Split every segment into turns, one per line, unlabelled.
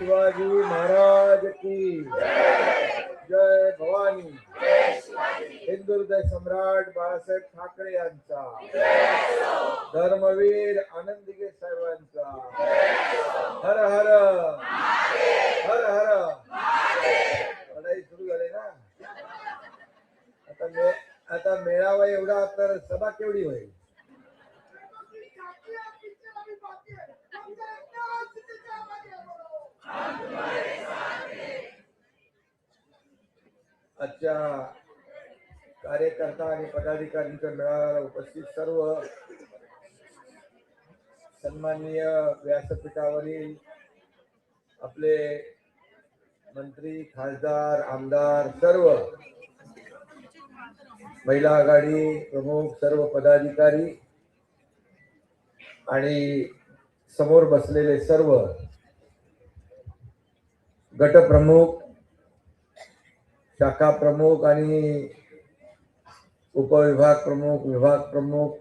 शिवाजी महाराज की। जय भवानी। हिंदू हृदय सम्राट बाळासाहेब ठाकरे यांचा। धर्मवीर आनंदगे साहेबांचा। हर हर। हर हर। लढाई सुरू झाली ना? आता आता मेळावा एवढा तर सभा केवढी होईल? आजच्या कार्यकर्ता आणि पदाधिकाऱ्यांच्या मेळाव्याला उपस्थित सर्व सन्माननीय व्यासपीठावरील आपले मंत्री खासदार आमदार सर्व महिला आघाडी प्रमुख सर्व पदाधिकारी आणि समोर बसलेले सर्व गटप्रमुख शाखा प्रमुख आणि उपविभाग प्रमुख विभाग प्रमुख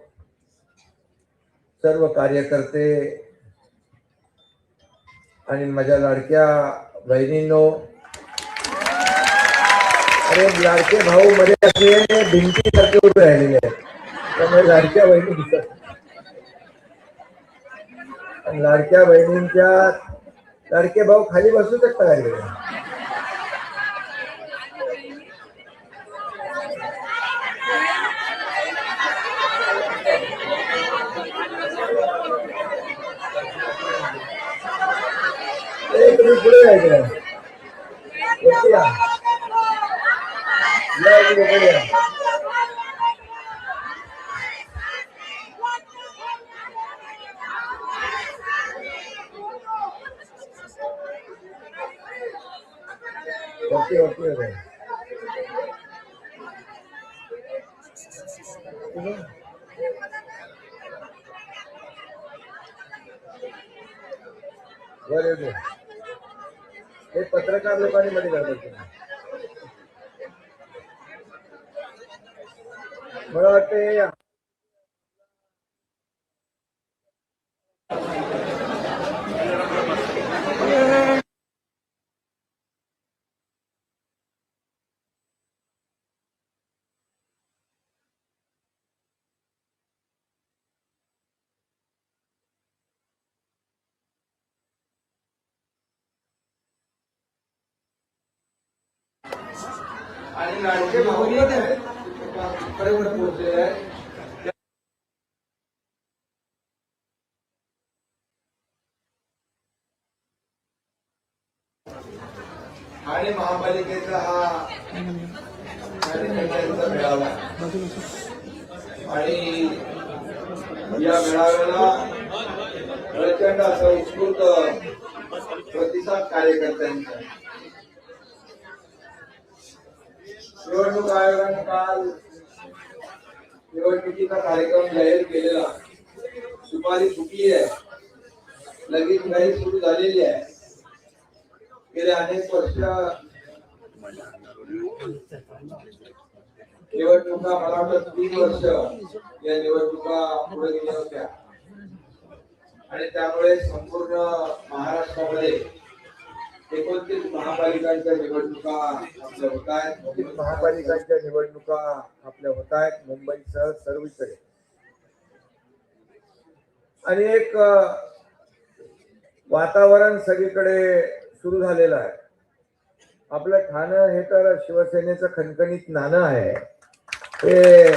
सर्व कार्यकर्ते आणि माझ्या लाडक्या बहिणींनो. अरे लाडके भाऊ मध्ये असे भिंतीसारखे उभे राहिलेले आहेत. त्यामुळे लाडक्या बहिणी दिसत आणि लाडक्या बहिणींच्या लाडके भाऊ खाली बसू शकता का ए, तुम्ही पुढे या इकडे. वरती या. या इकडे, पुढे या. वरती वरती या बाई. वर येऊ दे. हे पत्रकार लोकांनी मध्ये करतात मला वाटते आणि लाडके भाऊ पर्यंत पोहोचलेले आहेत आणि महापालिकेचा हा कार्यकर्त्यांचा मेळावा. आणि या मेळाव्याला प्रचंड असा उत्स्फूर्त प्रतिसाद कार्यकर्त्यांचा आहे. निवडणूक आयोगाने काल निवडणुकीचा कार्यक्रम जाहीर केलेला. दुपारी सुटली आहे. लगेच काही सुरू झालेली आहे. गेले अनेक वर्ष निवडणुका मला वाटतं तीन वर्ष या निवडणुका पुढे गेल्या होत्या. आणि त्यामुळे संपूर्ण महाराष्ट्रामध्ये एकोणतीस महापालिकांच्या निवडणुका आपल्या होत आहेत. महापालिकांच्या निवडणुका आपल्या होत आहेत मुंबईसह सर्वीकडे. आणि एक वातावरण सगळीकडे सुरू झालेलं आहे. आपलं ठाणं हे तर शिवसेनेचं खणखणीत नाणं आहे. हे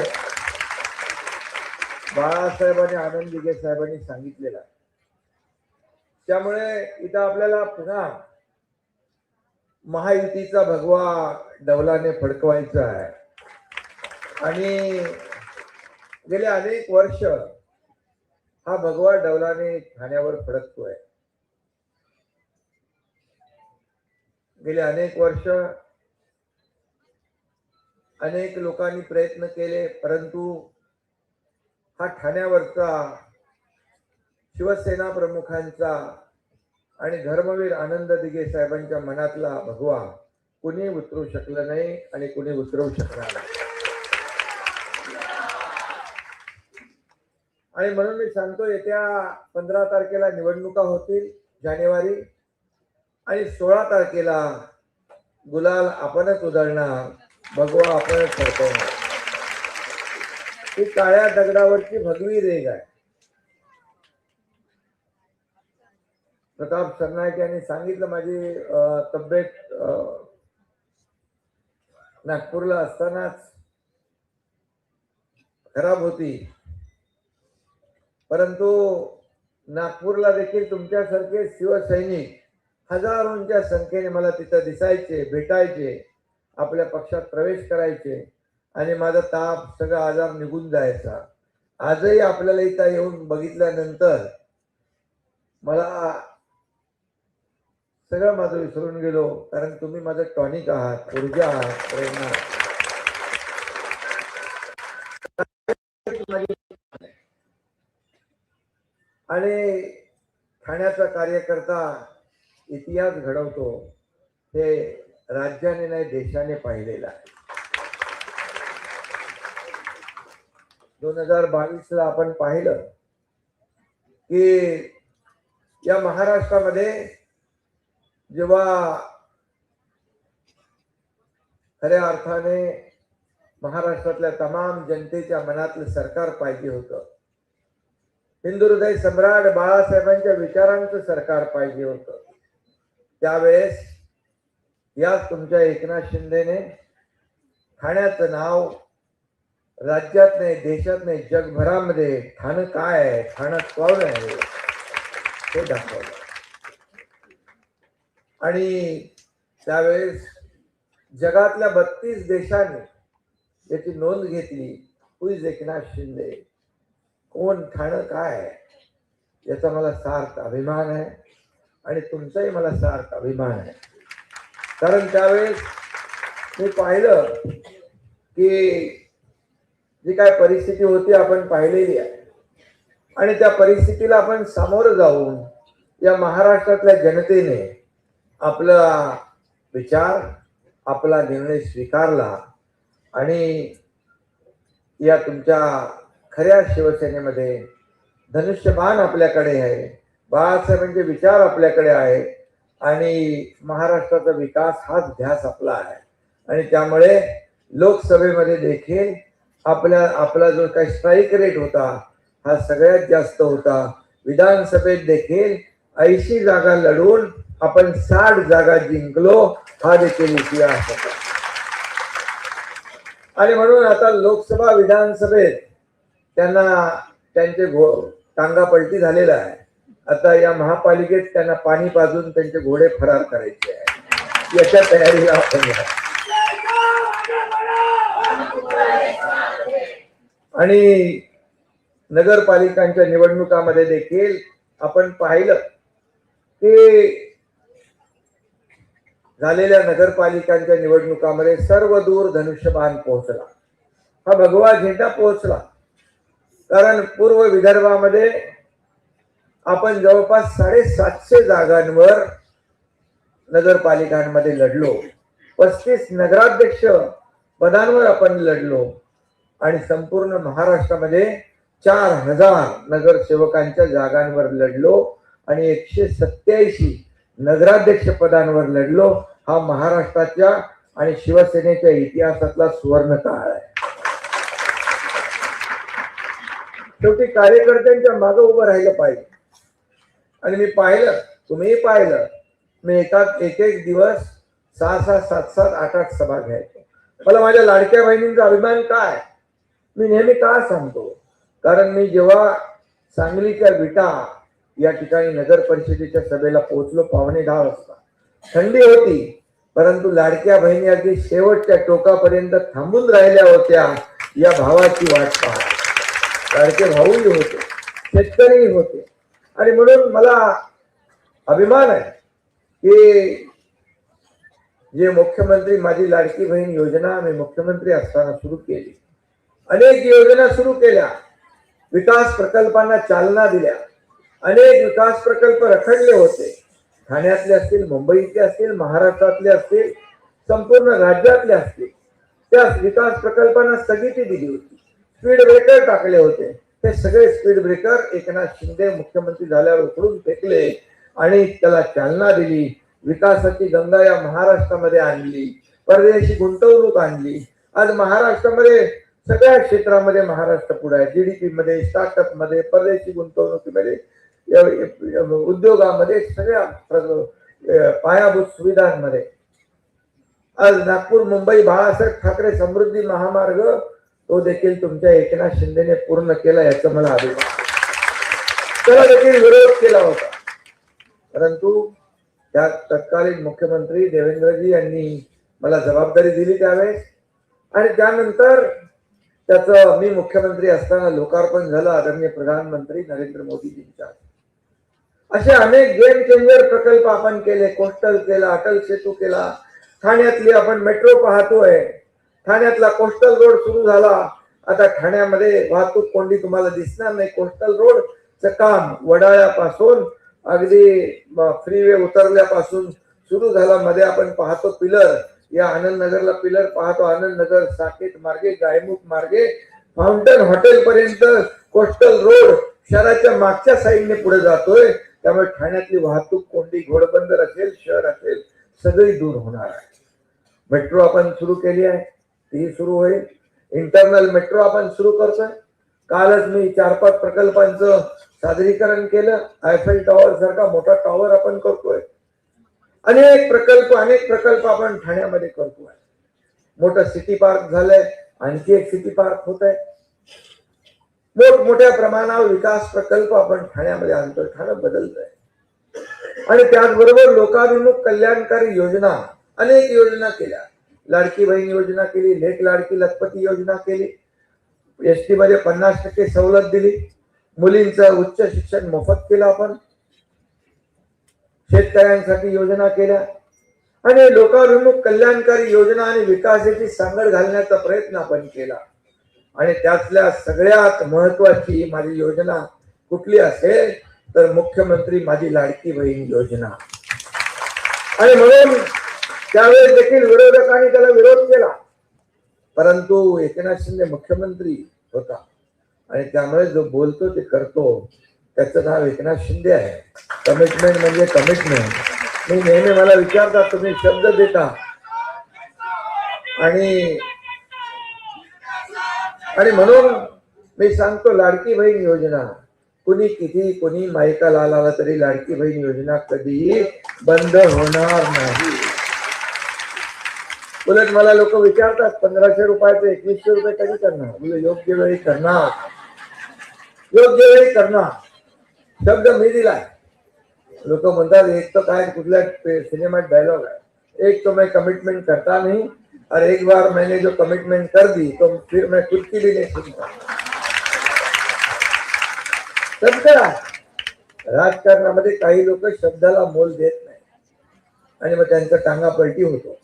बाळासाहेबांनी आनंद दिघे साहेबांनी सांगितलेलं आहे. त्यामुळे इथं आपल्याला पुन्हा महायुतीचा भगवा डवलाने फडकवायचा आहे. आणि गेले अनेक वर्ष हा भगवा डवलाने ठाण्यावर फडकतोय. गेले अनेक वर्ष अनेक लोकांनी प्रयत्न केले परंतु हा ठाण्यावरचा शिवसेना प्रमुखांचा आणि धर्मवीर आनंद दिघे साहेबांच्या मनातला भगवा कुणी उतरू शकलं नाही आणि कुणी उतरवू शकणार नाही. आणि म्हणून मी सांगतो येत्या पंधरा तारखेला निवडणुका होतील जानेवारी.
आणि सोळा तारखेला गुलाल आपणच उधळणार भगवा आपणच फडकवणार ही काळ्या दगडावरची भगवी रेग आहे. प्रताप सरनाईक यांनी सांगितलं माझी तब्येत नागपूरला असतानाच खराब होती. परंतु नागपूरला देखील तुमच्यासारखे शिवसैनिक हजारोंच्या संख्येने मला तिथं दिसायचे भेटायचे आपल्या पक्षात प्रवेश करायचे आणि माझा ताप सगळा आजार निघून जायचा. आजही आपल्याला इथं येऊन बघितल्यानंतर मला सगळं माझं विसरून गेलो कारण तुम्ही माझं टॉनिक आहात ऊर्जा आहात प्रेरणा आणि ठाण्याचा कार्यकर्ता इतिहास घडवतो हे राज्याने नाही देशाने पाहिलेलं आहे. दोन हजार बावीस ला आपण पाहिलं की या महाराष्ट्रामध्ये जेव्हा खऱ्या अर्थाने महाराष्ट्रातल्या तमाम जनतेच्या मनातलं सरकार पाहिजे होतं. हिंदू हृदय सम्राट बाळासाहेबांच्या विचारांचं सरकार पाहिजे होतं. त्यावेळेस याच तुमच्या एकनाथ शिंदेने ठाण्याचं नाव राज्यात नाही देशात नाही जगभरामध्ये ठाणं काय आहे ठाणं कोण आहे हे दाखवलं. आणि त्यावेळेस जगातल्या बत्तीस देशांनी याची नोंद घेतली. Who is Eknath Shinde? कोण ठाणं काय आहे? याचा मला सार्थ अभिमान आहे आणि तुमचाही मला सार्थ अभिमान आहे. कारण त्यावेळेस मी पाहिलं की जी काय परिस्थिती होती आपण पाहिलेली आहे. आणि त्या परिस्थितीला आपण सामोरं जाऊन या महाराष्ट्रातल्या जनतेने आपला विचार आपला निर्णय स्वीकारला आणि या तुमच्या खऱ्या शिवसेनेमध्ये धनुष्यबाण आपल्याकडे आहे. बाळासाहेबांचे विचार आपल्याकडे आहे आणि महाराष्ट्राचा विकास हाच ध्यास आपला आहे. आणि त्यामुळे लोकसभेमध्ये देखील आपल्या आपला जो काही स्ट्राईक रेट होता हा सगळ्यात जास्त होता. विधानसभेत देखील ऐंशी जागा लढून आपण साठ जागा जिंकलो हा देखील इतिहास होता. आणि म्हणून आता लोकसभा विधानसभेत त्यांना त्यांचे घो टांगा पलटी झालेला आहे. आता या महापालिकेत त्यांना पाणी पाजून त्यांचे घोडे फरार करायचे आहे याच्या तयारीला आपण आणि नगरपालिकांच्या निवडणुकामध्ये देखील आपण पाहिलं की झालेल्या नगरपालिकांच्या निवडणुकामध्ये सर्व दूर धनुष्यबाण पोहोचला. हा भगवा झेंडा पोहोचला. कारण पूर्व विदर्भामध्ये आपण जवळपास साडेसातशे जागांवर नगरपालिकांमध्ये लढलो. पस्तीस नगराध्यक्ष पदांवर आपण लढलो. आणि संपूर्ण महाराष्ट्रामध्ये चार हजार नगरसेवकांच्या जागांवर लढलो. आणि एकशे सत्याऐंशी नगराध्यक्ष पदांवर लढलो. हा महाराष्ट्राच्या आणि शिवसेनेच्या इतिहासातला सुवर्ण काळ आहे. शेवटी कार्यकर्त्यांच्या मागे उभं राहिलं पाहिजे. आणि मी पाहिलं तुम्ही पाहिलं मी एका एक एक दिवस सहा सहा सात सात आठ आठ सभा घ्यायचो. मला माझ्या लाडक्या बहिणींचा अभिमान काय? मी नेहमी का सांगतो? कारण मी जेव्हा सांगलीच्या विटा या ठिकाणी नगर परिषदेच्या सभेला पोहोचलो पावणे दहा वाजता. थंडी होती. परंतु लाडक्या बहिणी अगदी शेवटच्या टोकापर्यंत थांबून राहिल्या होत्या या भावाची वाट पाहत. लाडके भाऊही होते शेतकरीही होते. आणि म्हणून मला अभिमान आहे की जे मुख्यमंत्री माझी लाडकी बहीण योजना मी मुख्यमंत्री असताना सुरू केली. अनेक योजना सुरू केल्या. विकास प्रकल्पांना चालना दिल्या. अनेक विकास प्रकल्प रखडले होते. ठाण्यातले असतील मुंबईतले असतील महाराष्ट्रातले असतील संपूर्ण राज्यातले असतील त्या विकास प्रकल्पांना स्थगिती दिली होती. स्पीड ब्रेकर टाकले होते. ते सगळे स्पीड ब्रेकर एकनाथ शिंदे मुख्यमंत्री झाल्यावर उकळून फेकले आणि त्याला चालना दिली. विकासाची गंगा या महाराष्ट्रामध्ये आणली. परदेशी गुंतवणूक आणली. आज महाराष्ट्रामध्ये सगळ्या क्षेत्रामध्ये महाराष्ट्र पुढे आहे. जीडीपी मध्ये स्टार्टअपमध्ये परदेशी गुंतवणुकीमध्ये उद्योगामध्ये सगळ्या पायाभूत सुविधांमध्ये. आज नागपूर मुंबई बाळासाहेब ठाकरे समृद्धी महामार्ग तो देखील तुमच्या एकनाथ शिंदेने पूर्ण केला याचा मला अभिमान त्याला देखील विरोध केला होता. परंतु त्या तत्कालीन मुख्यमंत्री देवेंद्रजी यांनी मला जबाबदारी दिली त्यावेळेस. आणि त्यानंतर त्याचं मी मुख्यमंत्री असताना लोकार्पण झालं आदरणीय प्रधानमंत्री नरेंद्र मोदीजींच्या असे अनेक गेम चेंजर प्रकल्प आपण केले कोस्टल केला अटल सेतू केला. ठाण्यातली आपण मेट्रो पाहतोय. ठाण्यातला कोस्टल रोड सुरू झाला. आता ठाण्यामध्ये वाहतूक कोंडी तुम्हाला दिसणार नाही. कोस्टल रोडचं काम वडाळ्यापासून अगदी फ्रीवे उतरल्यापासून सुरू झाला. मध्ये आपण पाहतो पिलर. या आनंदनगरला पिलर पाहतो. आनंदनगर साकेत मार्गे गायमुख मार्गे फाउंटन हॉटेल पर्यंत कोस्टल रोड शहराच्या मागच्या साईडने पुढे जातोय. त्यामुळे ठाण्यातली वाहतूक कोंडी घोडबंदर असेल शहर असेल सगळी दूर होणार आहे. मेट्रो आपण सुरू केली आहे ती सुरू होईल. इंटरनल मेट्रो आपण सुरू करतोय. कालच मी चार पाच प्रकल्पांचं सादरीकरण केलं. आयफेल टॉवर सारखा मोठा टॉवर आपण करतोय. अनेक प्रकल्प अनेक प्रकल्प आपण ठाण्यामध्ये करतोय. मोठं सिटी पार्क झालंय. आणखी एक सिटी पार्क होत आहे मोठमोठ्या प्रमाणावर विकास प्रकल्प आपण ठाण्यामध्ये आणतोय ठाणं बदलतंय. आणि त्याचबरोबर लोकाभिमुख कल्याणकारी योजना अनेक योजना केल्या. लाडकी बहीण योजना केली लेख लाडकी लखपती योजना केली. एस टी मध्ये पन्नास टक्के सवलत दिली. मुलींचं उच्च शिक्षण मोफत केलं आपण. शेतकऱ्यांसाठी योजना केल्या. आणि लोकाभिमुख कल्याणकारी योजना आणि विकासाची सांगड घालण्याचा प्रयत्न आपण केला. आणि त्यातल्या सगळ्यात महत्वाची माझी योजना कुठली असेल तर मुख्यमंत्री माझी लाडकी बहीण योजना. आणि म्हणून त्यावेळेस देखील विरोधकांनी त्याला विरोध केला. परंतु एकनाथ शिंदे मुख्यमंत्री होता. आणि त्यामुळे जो बोलतो ते करतो त्याचं नाव एकनाथ शिंदे आहे. कमिटमेंट म्हणजे कमिटमेंट. मी नेहमी मला विचारता तुम्ही शब्द देता. आणि आणि म्हणून मी सांगतो लाडकी बहीण योजना. कुणी किती कुणी मायका लाला तरी लाडकी बहीण योजना कधीही बंद होणार नाही. उलट मला लोक विचारतात पंधराशे रुपयाचे एकवीसशे रुपये कधी करणार? योग्य वेळी करणार. योग्य वेळी करणार. शब्द मी दिलाय. लोक म्हणतात एक तर काय कुठल्या सिनेमात डायलॉग आहे. एक तो मैं कमिटमेंट करता नहीं. और एक बार मैंने जो कमिटमेंट कर दी तो फिर मैं खुद की भी नहीं सुनता। शब्द करा राजकारणामध्ये काही लोक शब्दाला मोल देत नाही. आणि मग त्यांचा टांगा पलटी होतो.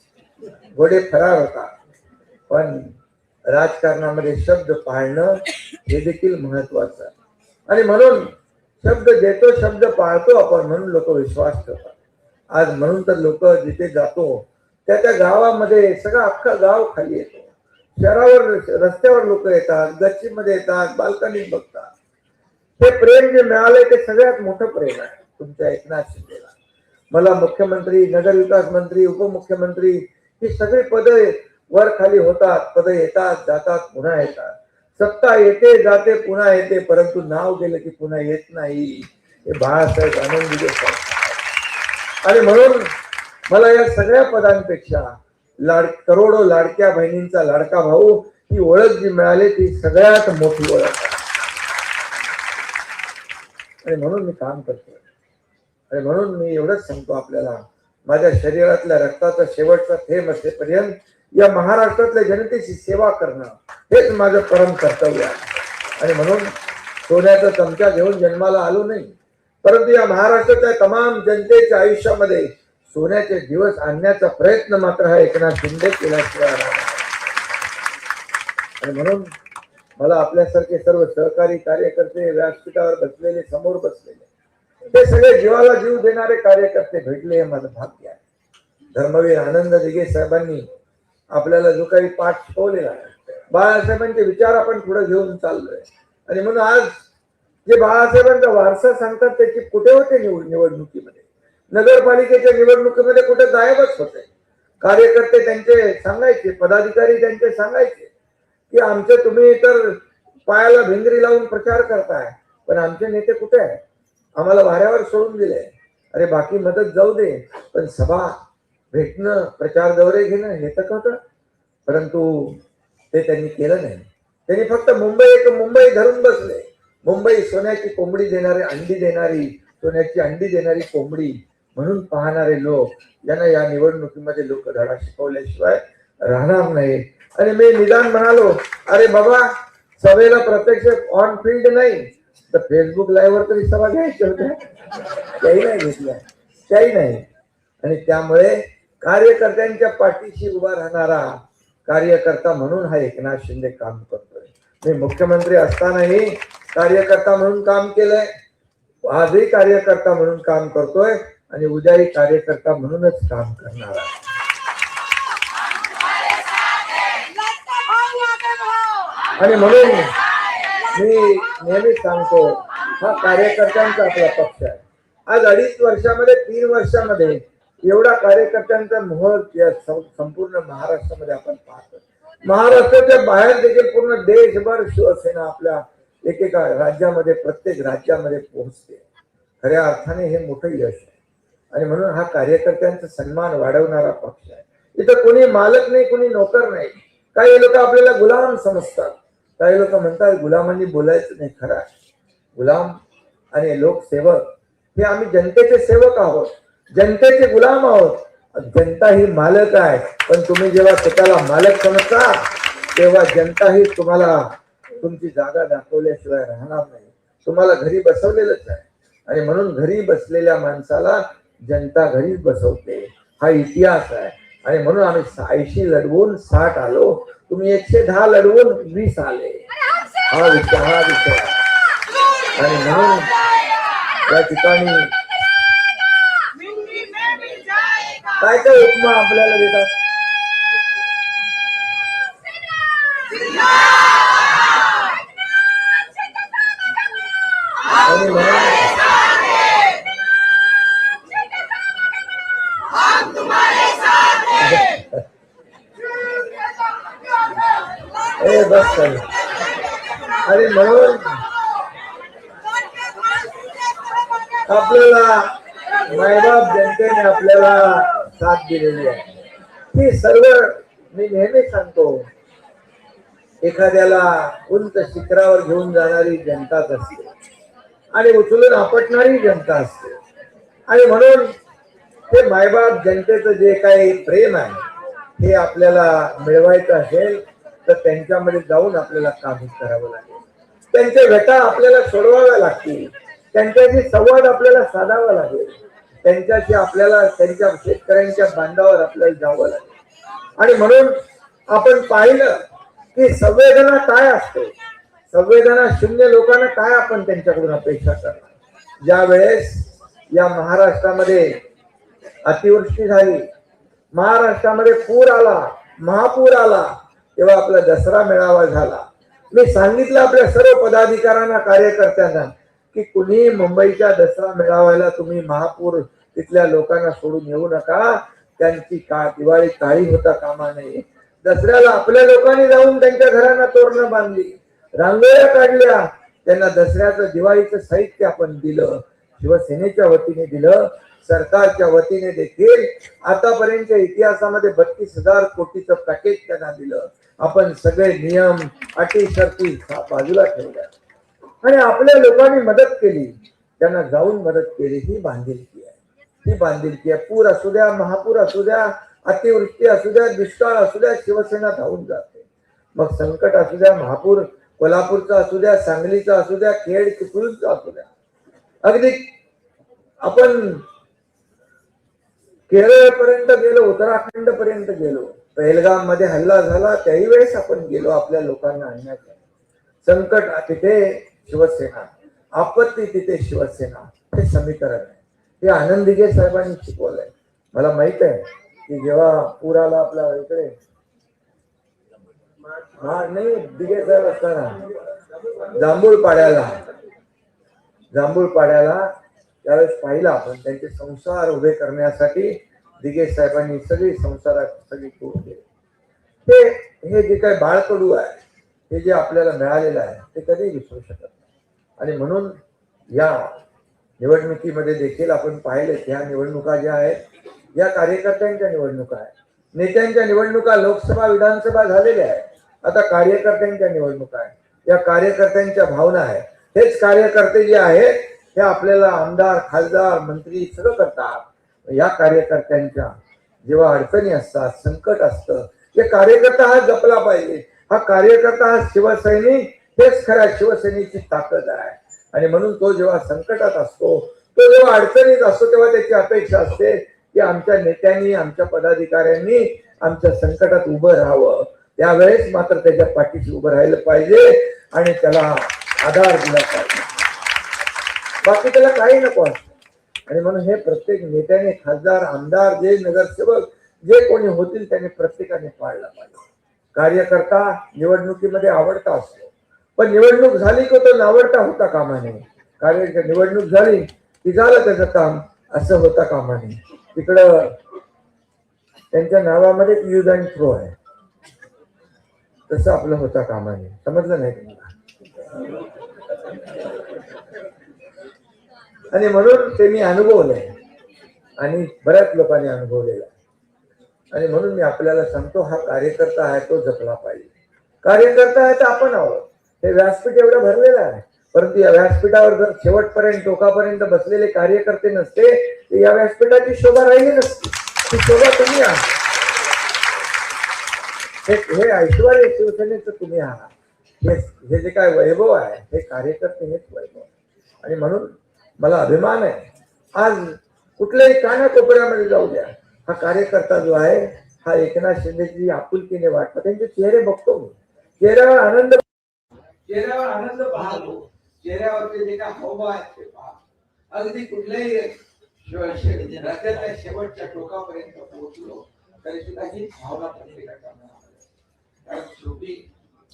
घोडे फरार होता. पण राजकारणामध्ये शब्द पाळणं हे देखील महत्वाचं आहे. आणि म्हणून शब्द देतो शब्द पाळतो आपण म्हणून लोक विश्वास ठेवतात. आज म्हणून तर लोक जिथे जातो त्या त्या गावामध्ये सगळं अख्खा गाव खाली येतो. शहरावर रस्त्यावर लोक येतात गच्चीमध्ये येतात बाल्कनीत बघतात. हे प्रेम जे मिळालंय ते सगळ्यात मोठं प्रेम आहे तुमच्या एकनाथ शिंदेला. मला मुख्यमंत्री नगरविकास मंत्री उपमुख्यमंत्री ही सगळी पद वर खाली होतात पद येतात जातात पुन्हा येतात. सत्ता येते जाते पुन्हा येते परंतु नाव गेलं की पुन्हा येत नाही. हे बाळासाहेब आनंदी आणि म्हणून मला या सगळ्या पदांपेक्षा लाड करोडो लाडक्या बहिणींचा लाडका भाऊ ही ओळख जी मिळाली ती सगळ्यात मोठी ओळख आहे. आणि म्हणून मी काम करतो आणि म्हणून मी एवढंच सांगतो आपल्याला माझ्या शरीरातल्या रक्ताचा शेवटचा थेंब असेपर्यंत या महाराष्ट्रातल्या जनतेची सेवा करणं हेच माझं परम कर्तव्य आहे. आणि म्हणून सोन्याचा चमचा घेऊन जन्माला आलो नाही. परंतु या महाराष्ट्राच्या तमाम जनतेच्या आयुष्यामध्ये सोन्याचे दिवस आणण्याचा प्रयत्न मात्र हा एकनाथ शिंदे केल्याशिवाय आणि म्हणून मला आपल्यासारखे सर्व सहकारी कार्यकर्ते व्यासपीठावर बसलेले समोर बसलेले ते सगळे जीवाला जीव देणारे कार्यकर्ते भेटले हे माझं भाग्य आहे. धर्मवीर आनंद दिघे साहेबांनी आपल्याला जो काही पाठ शिकवलेला आहे बाळासाहेबांचे विचार आपण पुढे घेऊन चाललोय. आणि म्हणून आज जे बाळासाहेबांचा वारसा सांगतात त्याचे कुठे होते निवड निवडणुकीमध्ये? नगरपालिकेच्या निवडणुकीमध्ये कुठे गायबच होते. कार्यकर्ते त्यांचे सांगायचे पदाधिकारी त्यांचे सांगायचे की आमचे तुम्ही तर पायाला भिंगरी लावून प्रचार करताय पण आमचे नेते कुठे आहे आम्हाला वाऱ्यावर सोडून दिले. अरे बाकी मदत जाऊ दे पण सभा भेटणं प्रचार दौरे घेणं हे तर होतं परंतु ते त्यांनी केलं नाही. त्यांनी फक्त मुंबई एक मुंबई धरून बसले. मुंबई सोन्याची कोंबडी देणारी अंडी देणारी सोन्याची अंडी देणारी कोंबडी म्हणून पाहणारे लोक यांना या निवडणुकीमध्ये लोक धडा शिकवल्याशिवाय राहणार नाही. आणि मी निदान म्हणालो अरे बाबा सभेला प्रत्यक्ष ऑन फील्ड नाही. तर फेसबुक लाईव्ह वर तरी सभा घ्यायच्या होत्या त्याही नाही घेतल्या त्याही नाही. आणि त्यामुळे कार्यकर्त्यांच्या पाठीशी उभा राहणारा कार्यकर्ता म्हणून हा एकनाथ शिंदे काम करतोय. मी मुख्यमंत्री असतानाही कार्यकर्ता म्हणून काम केलंय. आजही कार्यकर्ता म्हणून काम करतोय. आणि उद्याही कार्यकर्ता म्हणूनच काम करणार आहे. आणि म्हणून मी नेहमी सांगतो हा कार्यकर्त्यांचा आपला पक्ष आहे. आज अडीच वर्षामध्ये तीन वर्षामध्ये एवढा कार्यकर्त्यांचा मोहर या संपूर्ण महाराष्ट्रामध्ये आपण पाहतो. महाराष्ट्राच्या बाहेर देखील पूर्ण देशभर शिवसेना आपल्या एकेका राज्यामध्ये प्रत्येक राज्यामध्ये पोहोचते. खऱ्या अर्थाने हे मोठं यश आहे. आणि म्हणून हा कार्यकर्त्यांचा सन्मान वाढवणारा पक्ष आहे. इथं कोणी मालक नाही कोणी नोकर नाही. काही लोक आपल्याला गुलाम समजतात. काही लोक म्हणतात गुलामांनी बोलायचं नाही खरं. आहे. गुलाम आणि लोकसेवक हे आम्ही जनतेचे सेवक आहोत. जनतेचे गुलाम आहोत. जनता ही मालक आहे. पण तुम्ही जेव्हा स्वतःला मालक समजता तेव्हा जनता ही तुम्हाला तुमची जागा दाखवल्याशिवाय राहणार नाही. तुम्हाला घरी बसवलेलंच आहे. आणि म्हणून घरी बसलेल्या माणसाला जनता घरीच बसवते. हा इतिहास आहे. आणि म्हणून आम्ही ऐंशी लढवून साठ आलो. तुम्ही एकशे दहा लढवून वीस आले. हा विषय हा विचार. आणि म्हणून त्या ठिकाणी काय काय उपमा आपल्याला देतात? आणि म्हणून हे बस आणि म्हणून आपल्याला मायबाप जनतेने आपल्याला साथ दिलेली आहे. ती सर्व मी नेहमी सांगतो. एखाद्याला उंच शिखरावर घेऊन जाणारी जनताच असते. आणि उचलून आपटणारी जनता असते. आणि म्हणून हे मायबाप जनतेचं जे काही प्रेम आहे हे आपल्याला मिळवायचं असेल तर त्यांच्यामध्ये जाऊन आपल्याला काम करावं लागेल. त्यांच्या व्यथा आपल्याला सोडवाव्या लागतील. त्यांच्याशी संवाद आपल्याला साधावा लागेल. त्यांच्याशी आपल्याला त्यांच्या शेतकऱ्यांच्या बांधावर आपल्याला जावं लागेल. आणि म्हणून आपण पाहिलं की संवेदना काय असते? संवेदना शून्य लोकांना काय आपण त्यांच्याकडून अपेक्षा करणार? ज्या वेळेस या महाराष्ट्रामध्ये अतिवृष्टी झाली महाराष्ट्रामध्ये पूर आला महापूर आला तेव्हा आपला दसरा मेळावा झाला. मी सांगितलं आपल्या सर्व पदाधिकाऱ्यांना कार्यकर्त्यांना की कुणी मुंबईच्या दसरा मेळाव्याला तुम्ही महापूर तिथल्या लोकांना सोडून येऊ नका. त्यांची का दिवाळी काळी होता कामा नये. दसऱ्याला आपल्या लोकांनी जाऊन त्यांच्या घरांना तोरणं बांधली. रांगोळ्या काढल्या. त्यांना दसऱ्याचं दिवाळीचं साहित्य आपण दिलं. शिवसेनेच्या वतीने दिलं. सरकारच्या वतीने देखील आतापर्यंतच्या इतिहासामध्ये बत्तीस हजार कोटीचं पॅकेज त्यांना दिलं. आपण सगळे नियम अटी शर्ती बाजूला ठेवल्या. आणि आपल्या लोकांनी मदत केली. त्यांना जाऊन मदत केली. ही बांधिलकी आहे. ही बांधिलकी आहे. पूर असू द्या महापूर असू द्या अतिवृष्टी असू द्या दुष्काळ असू द्या शिवसेना धावून जाते. मग संकट असू द्या महापूर कोल्हापूरचा असू द्या सांगलीचा असू द्या खेड चिपळूणचा असू द्या. अगदी आपण केरळ पर्यंत गेलो उत्तराखंड पर्यंत गेलो. पहलगाममध्ये हल्ला झाला त्याही वेळेस आपण गेलो आपल्या लोकांना आणण्यात संकट तिथे शिवसेना आपत्ती तिथे शिवसेना हे समीकरण आहे. हे आनंदीगे साहेबांनी शिकवलंय. मला माहीत आहे की जेव्हा पूर आला आपल्या इकडे हा नाही दिघे साहेब असताना जांभूळ पाड्याला जांभूळ पाड्याला त्यावेळेस पाहिला आपण त्यांचे संसार उभे करण्यासाठी दिगे साहेबांनी सगळी संसारात सगळी करून ते हे जे काय बाळकडू आहे हे जे आपल्याला मिळालेलं आहे ते कधी विसरू शकत नाही. आणि म्हणून या निवडणुकीमध्ये देखील आपण पाहिले ह्या निवडणुका ज्या आहेत या कार्यकर्त्यांच्या निवडणुका आहेत. नेत्यांच्या निवडणुका लोकसभा विधानसभा झालेल्या आहेत. आता कार्यकर्त्यांच्या निवडणुका आहेत. या कार्यकर्त्यांच्या भावना आहेत. हेच कार्यकर्ते जे आहेत हे आपल्याला आमदार खासदार मंत्री सगळं करतात. या कार्यकर्त्यांच्या जेव्हा अडचणी असतात संकट असतं हे कार्यकर्ता हा जपला पाहिजे. हा कार्यकर्ता हा शिवसैनिक हेच खऱ्या शिवसेनेची ताकद आहे. आणि म्हणून तो जेव्हा संकटात असतो तो जेव्हा अडचणीत असतो तेव्हा त्याची अपेक्षा असते की आमच्या नेत्यांनी आमच्या पदाधिकाऱ्यांनी आमच्या संकटात उभं राहावं. त्यावेळेस मात्र त्याच्या पाठीशी उभं राहिलं पाहिजे आणि त्याला आधार दिला पाहिजे. बाकी त्याला काही नको असतं. आणि म्हणून हे प्रत्येक नेत्याने खासदार आमदार जे नगरसेवक जे कोणी होतील त्याने प्रत्येकाने पाळलं पाहिजे. कार्यकर्ता निवडणुकीमध्ये आवडता असतो. पण निवडणूक झाली की तो नावडता होता कामा नये कार्य निवडणूक झाली की झालं त्याचं काम असं होता कामा नये तिकडं त्यांच्या नावामध्ये यूज अँड थ्रो आहे. तसं आपलं होता कामा नये समजलं नाही तुम्हाला? आणि म्हणून ते मी अनुभवलंय आणि बऱ्याच लोकांनी अनुभवलेला आहे. आणि म्हणून मी आपल्याला सांगतो हा कार्यकर्ता आहे तो जपला पाहिजे. कार्यकर्ता आहे तर आपण आहोत. हे व्यासपीठ एवढं भरलेलं आहे. परंतु या व्यासपीठावर जर शेवटपर्यंत टोकापर्यंत बसलेले कार्यकर्ते नसते तर या व्यासपीठाची शोभा राहिली नसती. ती शोभा तुम्ही आहात. हे हे ऐश्वर शिवसेनेचं तुम्ही आहात. हे हे जे काय वैभव आहे हे कार्यकर्ते हेच वैभव आणि म्हणून मला अभिमान आहे. आज कुठल्याही कानाकोपऱ्यामध्ये जाऊ द्या. हा कार्यकर्ता जो आहे हा एकनाथ शिंदेची आपुलकीने वाटतो त्यांचे चेहरे बघतो मी. चेहऱ्यावर आनंद
चेहऱ्यावर आनंद पाहतो. चेहऱ्यावरचे जे काय हावभाव आहेत ते अगदी कुठल्याही राज्यातल्या शेवटच्या टोकापर्यंत पोहोचलो तरी सुद्धा ही भावना प्रत्येकाच्या शेवटी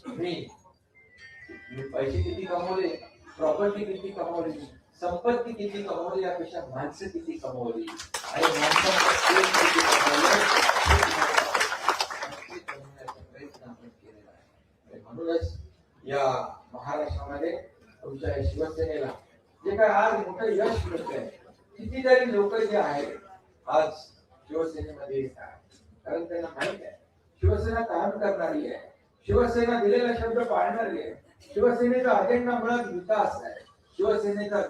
मी पैसे किती कमवले प्रॉपर्टी किती कमवली संपत्ती किती कमवली यापेक्षा माणसं किती कमवली? आणि माणसांचा किती कमवलं, प्रयत्न आपण केलेला आहे. म्हणूनच या महाराष्ट्रामध्ये तुमच्या शिवसेनेला जे काय आज मोठं यश मिळतंय कितीतरी लोक जे आहेत आज शिवसेनेमध्ये येत आहेत. कारण त्यांना माहीत आहे शिवसेना काम करणारी आहे. शिवसेना दिलेला शब्द पाळणारी आहे. शिवसेनेचा अजेंडा मुळात विकास आहे. शिवसेनेचा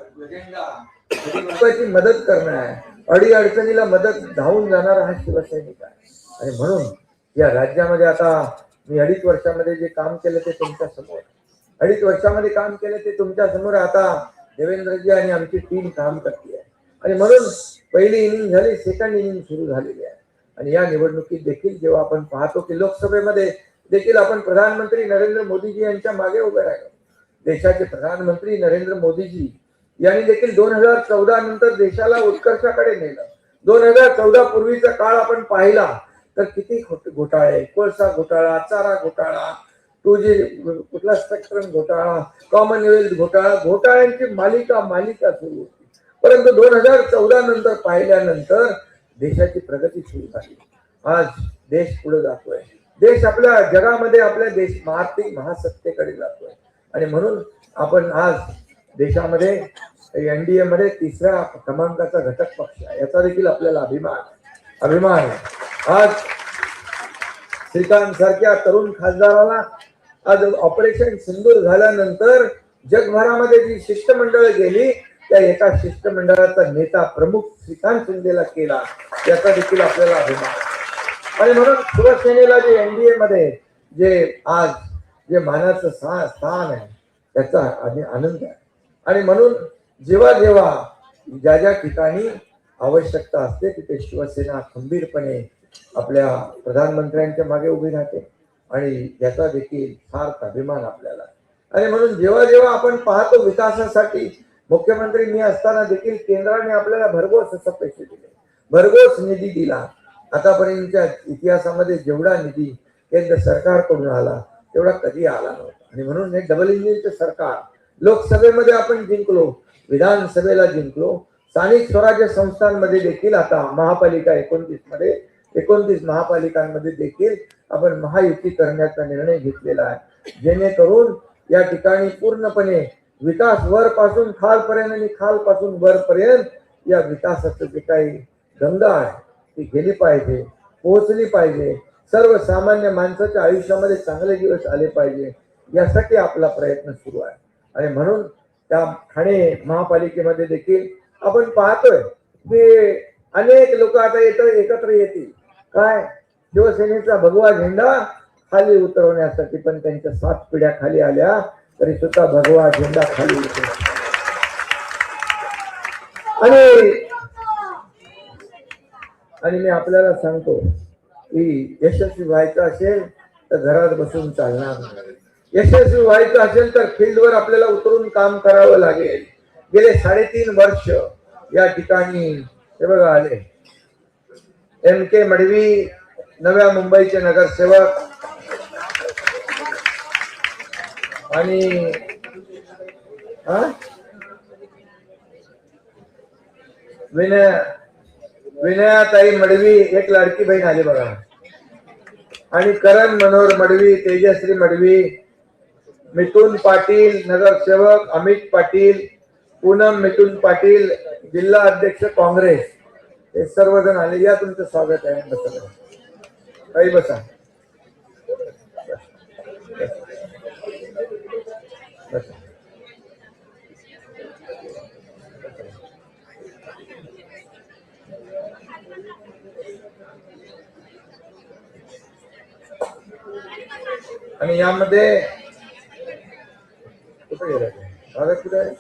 मदत करणं आहे. अडी अडचणीला मदत धावून जाणार हा शिवसैनिक आहे. आणि म्हणून या राज्यामध्ये आता मी अडीच वर्षामध्ये जे काम केलं ते तुमच्यासमोर. अडीच वर्षामध्ये काम केलं ते तुमच्यासमोर आता देवेंद्रजी आणि आमची टीम काम करते आहे आणि म्हणून पहिली इनिंग झाली सेकंड इनिंग सुरू झालेली आहे. आणि या निवडणुकीत देखील जेव्हा आपण पाहतो की लोकसभेमध्ये देखील आपण प्रधानमंत्री नरेंद्र मोदीजी यांच्या मागे उभे राहिलो. देशाचे प्रधानमंत्री नरेंद्र मोदीजी यांनी देखील दोन हजार चौदा नंतर देशाला उत्कर्षाकडे नेलं. दोन हजार चौदा पूर्वीचा काळ आपण पाहिला. तर किती घोटाळे कोळसा घोटाळा चारा घोटाळा टू जी कुठला स्पेक्ट्रम घोटाळा कॉमनवेल्थ घोटाळा घोटाळ्यांची मालिका मालिका सुरू होती. परंतु दोन हजार चौदा नंतर पाहिल्यानंतर देशाची प्रगती सुरू झाली. आज देश पुढे जातोय. देश आपल्या जगामध्ये आपल्या देश आर्थिक महासत्तेकडे जातोय. आणि म्हणून आपण आज देशामध्ये एनडीए मध्ये तिसऱ्या क्रमांकाचा घटक पक्ष आहे. याचा देखील आपल्याला अभिमान अभिमान आहे. आज श्रीकांत सारख्या तरुण खासदाराला आज ऑपरेशन सिंदूर झाल्यानंतर जगभरामध्ये जी शिष्टमंडळ गेली त्या एका शिष्टमंडळाचा नेता प्रमुख श्रीकांत शिंदेला केला. याचा देखील आपल्याला अभिमान आणि म्हणून शिवसेनेला जे एनडीए मध्ये जे आज जे मानाचं सा- स्थान आहे त्याचा आधी आनंद आहे. आणि म्हणून जेव्हा जेव्हा ज्या ज्या ठिकाणी आवश्यकता असते तिथे शिवसेना खंबीरपणे आपल्या प्रधानमंत्र्यांच्या मागे उभी राहते आणि याचा देखील फार अभिमान आपल्याला. आणि म्हणून जेव्हा जेव्हा आपण पाहतो विकासासाठी मुख्यमंत्री मी असताना देखील केंद्राने आपल्याला भरघोस असं पैसे दिले. भरघोस निधी दिला. आतापर्यंतच्या इतिहासामध्ये जेवढा निधी केंद्र सरकारकडून आला तेवढा कधी आला नव्हता. आणि म्हणून हे डबल इंजिनचे सरकार लोकसभेमध्ये आपण जिंकलो विधानसभेला जिंकलो. स्थानिक स्वराज्य संस्थांमध्ये देखील आता महापालिका एकोणतीसमध्ये एकोणतीस महापालिकांमध्ये देखील आपण महायुती करण्याचा निर्णय घेतलेला आहे. जेणेकरून या ठिकाणी पूर्णपणे विकास वरपासून खालपर्यंत आणि खालपासून वरपर्यंत या विकासाचं जे काही गंगा आहे ती गेली पाहिजे पोहोचली पाहिजे. सर्वसामान्य माणसाच्या आयुष्यामध्ये चांगले दिवस आले पाहिजे यासाठी आपला प्रयत्न सुरू आहे. आणि म्हणून त्या ठाणे महापालिकेमध्ये देखील आपण पाहतोय की अनेक लोक आता येत एकत्र येतील. काय? शिवसेनेचा भगवा झेंडा खाली उतरवण्यासाठी पण त्यांच्या सात पिढ्या खाली आल्या तरी सुद्धा भगवा झेंडा खाली उतरला आणि आणि मी आपल्याला सांगतो की यशस्वी व्हायचं असेल तर घरात बसून चालणार यशस्वी व्हायचं असेल तर फील्डवर आपल्याला उतरून काम करावं लागेल. गेले साडेतीन वर्ष या ठिकाणी हे बघा आले. एम के मडवी नव्या मुंबईचे नगरसेवक. आणि हा? विनय विनयाताई मडवी एक लाडकी बहीण आली बघा. आणि करण मनोहर मडवी तेजश्री मडवी मिथुन पाटील नगरसेवक अमित पाटील पूनम मिथुन पाटील जिल्हा अध्यक्ष काँग्रेस. हे सर्वजण आले. या तुमचं स्वागत आहे. बसा काही बसा. आणि यामध्ये कुठे गेला तो? कुठे आहे